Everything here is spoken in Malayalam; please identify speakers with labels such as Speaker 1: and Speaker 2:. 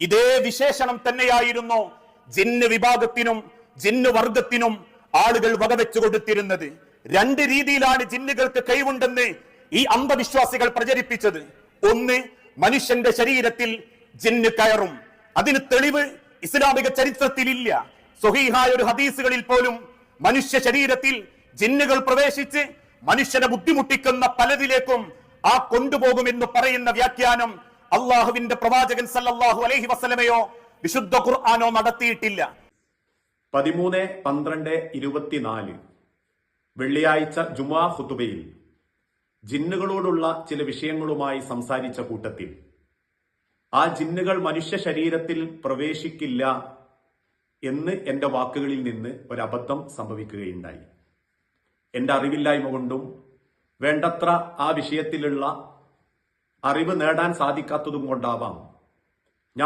Speaker 1: ഇതേ വിശേഷണം തന്നെയായിരുന്നു ജിന്ന് വിഭാഗത്തിനും ജിന്ന് വർഗത്തിനും ആളുകൾ വകവെച്ചു കൊടുത്തിരുന്നത്. രണ്ട് രീതിയിലാണ് ജിന്നുകൾക്ക് കഴിവുണ്ടെന്ന് ഈ അന്ധവിശ്വാസികൾ പ്രചരിപ്പിച്ചത്. ഒന്ന് മനുഷ്യന്റെ ശരീരത്തിൽ ജിന്ന് കയറും. അതിന് തെളിവ് ഇസ്ലാമിക ചരിത്രത്തിൽ ഇല്ല സ്വഹീഹായ ഒരു ഹദീസുകളിൽ പോലും മനുഷ്യ ശരീരത്തിൽ ജിന്നുകൾ പ്രവേശിച്ച് മനുഷ്യനെ ബുദ്ധിമുട്ടിക്കുന്ന പലതിലേക്കും ആ കൊണ്ടുപോകുമെന്ന് പറയുന്ന വ്യാഖ്യാനം അള്ളാഹുവിന്റെ പ്രവാചകൻ സല്ലാഹു അലഹി വസല്ലമയോ വിശുദ്ധ ഖുർആാനോ നടത്തിയിട്ടില്ല.
Speaker 2: പതിമൂന്ന് പന്ത്രണ്ട് ഇരുപത്തിനാല്. വെള്ളിയാഴ്ച ജുമാ ഖുതുബയിൽ ജിന്നുകളോടുള്ള ചില വിഷയങ്ങളുമായി സംസാരിച്ച കൂട്ടത്തിൽ. ആ ജിന്നുകൾ മനുഷ്യ ശരീരത്തിൽ പ്രവേശിക്കില്ല എന്ന് എന്റെ വാക്കുകളിൽ നിന്ന് ഒരബദ്ധം സംഭവിക്കുകയുണ്ടായി. എന്റെ അറിവില്ലായ്മ കൊണ്ടും വേണ്ടത്ര ആ വിഷയത്തിലുള്ള അറിവ് നേടാൻ സാധിക്കാത്തതും കൊണ്ടാവാം.